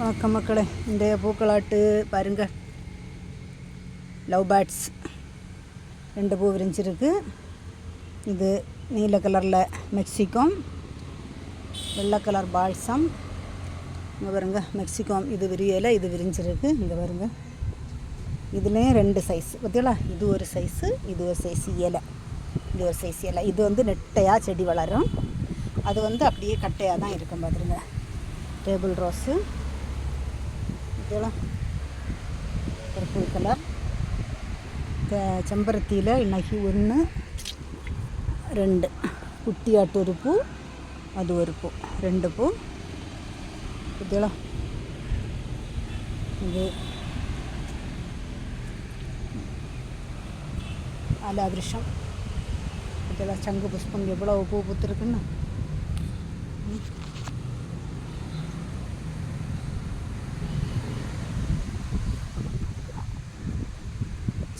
வணக்கம் மக்களே இந்த பூக்களாட்டு பாருங்க. லவ் பேர்ட்ஸ் ரெண்டு பூ விரிஞ்சிருக்கு. இது நீல கலரில் மெக்சிகம் வெள்ளை கலர் பால்சம். இங்கே பாருங்க மெக்சிகம் இது விரியலை இது விரிஞ்சிருக்கு. இங்கே பாருங்க. இதுலேயும் ரெண்டு சைஸ் பார்த்தீங்களா இது ஒரு சைஸு இது ஒரு சைஸ் இலை. இது ஒரு சைஸ் இலை. இது வந்து நெட்டையாக செடி வளரும். அது வந்து அப்படியே கட்டையாக தான் இருக்கும் பார்த்துருங்க டேபிள் ரோஸு பார்த்தீங்களா பர்பிள் கலர் செம்பருத்தியில் இன்னைக்கு ஒன்று ரெண்டு. குட்டியாட்டு ஒரு பூ அது ஒரு பூ ரெண்டு பூ. பார்த்தீங்களா இது. ஆலாவிருஷம் இதெல்லாம் சங்கு புஷ்பம் எவ்வளோ பூ பூத்துருக்குன்னு?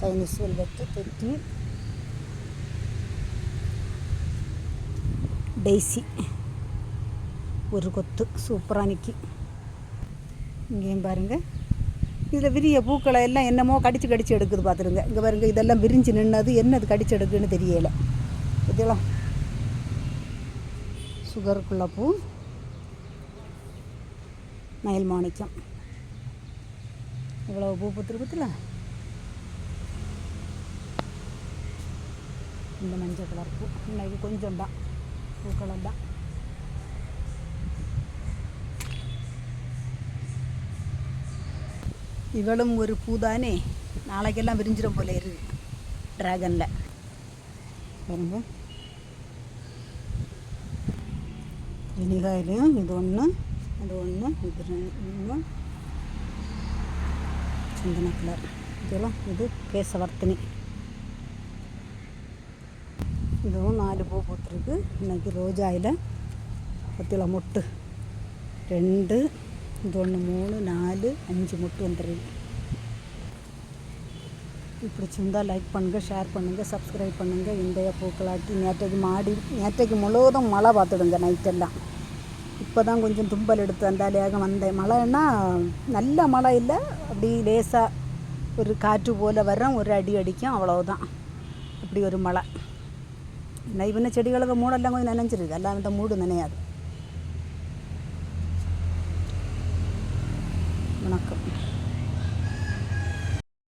சைனீஸ் சூல் வைத்து தைக்கி டெய்ஸி ஒரு கொத்து சூப்பராக நிற்கி இங்கேயும் பாருங்கள் இதில் விரிய பூக்களை எல்லாம் என்னமோ கடித்து கடித்து எடுக்குது பார்த்துருங்க இங்கே பாருங்க இதெல்லாம் விரிஞ்சு நின்னது என்னது கடிச்சு எடுக்குன்னு தெரியலை. இதெல்லாம் சுகருக்குள்ள பூ. மயில் மாணிக்கம். இவ்வளோ பூ பூத்துருக்குதுல இந்த மஞ்சள் கலர் பூ. இன்னைக்கு கொஞ்சம் தான். பூக்களெல்லாம் இவளும் ஒரு பூ தானே நாளைக்கெல்லாம் விரிஞ்சிடும் போல இரு. ட்ராகனில் பாருங்க. வெனிகாயிலையும் இது ஒன்று அது ஒன்று இது ஒன்று சந்தன கலர் இதெல்லாம் இது கேசவர்த்தினி இதுவும் நாலு பூ பூத்துருக்கு. இன்னைக்கு ரோஜாயில் பத்தில மொட்டு. ரெண்டு இது ஒன்று மூணு நாலு அஞ்சு மொட்டு வந்துருக்கு. பிடிச்சிருந்தால் லைக் பண்ணுங்கள் ஷேர் பண்ணுங்கள் சப்ஸ்கிரைப் பண்ணுங்கள் இன்றைய பூக்களாட்டி நேற்றைக்கு மாடி நேற்றைக்கு முழுவதும் மழை பார்த்துடுங்க நைட்டெல்லாம் இப்போ தான் கொஞ்சம் தும்பல் எடுத்து அந்த ஏகம் வந்தேன். மழைன்னா நல்ல மழை இல்லை அப்படி லேசாக ஒரு காற்று போல் வரும் ஒரு அடி அடிக்கும் அவ்வளோதான் அப்படி ஒரு மழை. நைவன செடிகளுக்கு மூடெல்லாம் கொஞ்சம் நனைஞ்சிருக்கு எல்லாம் இந்த மூடு நனையாது வணக்கம்